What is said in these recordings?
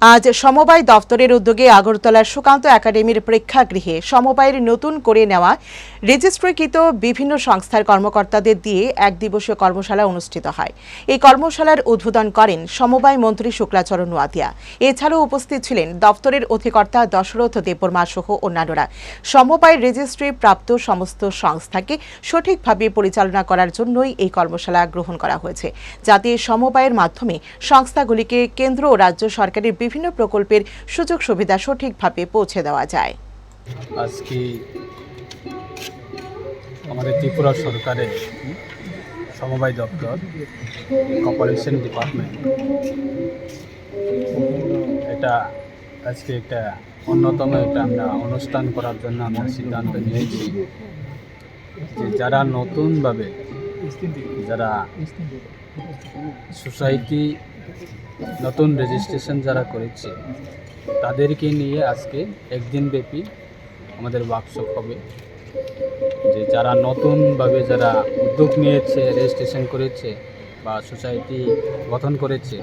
আজ সমবায় দফতরের উদ্যোগে আগরতলার সুকান্ত একাডেমির প্রেক্ষাগৃহে সমবায়ের নতুন করে নেওয়া রেজিস্ট্রিকৃত বিভিন্ন সংস্থার কর্মকর্তাদের দিয়ে এক দিবসীয় কর্মশালা অনুষ্ঠিত হয়। এই কর্মশালার উদ্বোধন করেন সমবায় মন্ত্রী শুক্লাচরণ নোয়াতিয়া এছাড়াও উপস্থিত ছিলেন দফতরের অধিকর্তা দশরথ দেববর্মা সহ অন্যান্যরা। সমবায় রেজিস্ট্রি প্রাপ্ত সমস্ত সংস্থাকে সঠিকভাবে পরিচালনা করার জন্যই এই কর্মশালা গ্রহণ করা হয়েছে। যাতে সমবায়ের মাধ্যমে সংস্থাগুলিকে কেন্দ্র ও রাজ্য সরকারের বিভিন্ন প্রকল্পের সুযোগ সুবিধা সঠিকভাবে পৌঁছে দেওয়া যায়। আজকে আমাদের ত্রিপুরা সরকারের সমবায় দপ্তর কর্পোরেশন ডিপার্টমেন্ট এটা আজকে একটা অন্যতম একটা আমরা অনুষ্ঠান করার জন্য আমরা সিদ্ধান্ত নিয়েছি যে যারা নতুনভাবে যারা সোসাইটি নতুন রেজিস্ট্রেশন যারা করেছে, তাদেরকে নিয়ে আজকে একদিন ব্যাপী আমাদের ওয়ার্কশপ হবে। যে যারা নতুনভাবে যারা উদ্যোগ নিয়েছে, রেজিস্ট্রেশন করেছে বা সোসাইটি গঠন করেছে,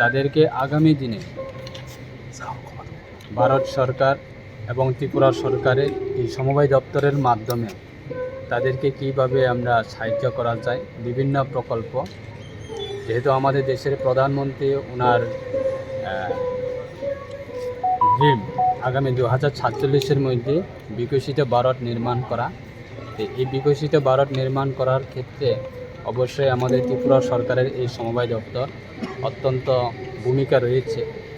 তাদেরকে আগামী দিনে ভারত সরকার এবং ত্রিপুরা সরকারের এই সমবায় দপ্তরের মাধ্যমে তাদেরকে কীভাবে আমরা সাহায্য করা যায়, বিভিন্ন প্রকল্প যেহেতু আমাদের দেশের প্রধানমন্ত্রী ওনার ড্রিম আগামী দু হাজার সাতচল্লিশের মধ্যে বিকশিত ভারত নির্মাণ করা। তো এই বিকশিত ভারত নির্মাণ করার ক্ষেত্রে অবশ্যই আমাদের ত্রিপুরা সরকারের এই সমবায় দপ্তর অত্যন্ত ভূমিকা রয়েছে।